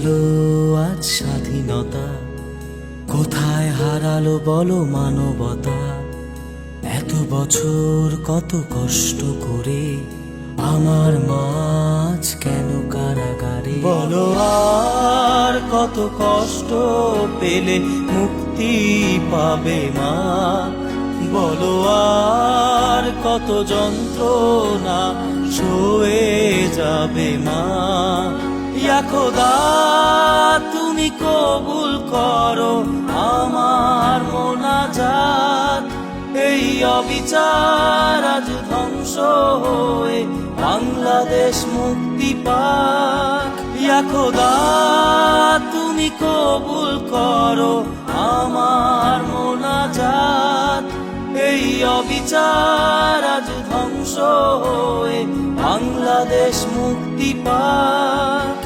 গেল আজ স্বাধীনতা? কোথায় হারালো বলো মানবতা? এত বছর কত কষ্ট করে আমার মাছ কেন কারাগারে? বলো আর কত কষ্ট পেলে মুক্তি পাবে মা? বলো আর কত যন্ত্রণা সয়ে যাবে মা? ইয়া খোদা, তুমি কবুল করো আমার মোনাজাত। এই অবিচার আজ ধ্বংস হয়ে বাংলাদেশ মুক্তি পাক। ইয়া খোদা, তুমি কবুল করো আমার মোনাজাত। এই অবিচার আজ ধ্বংস হয়ে বাংলাদেশ মুক্তি পাক।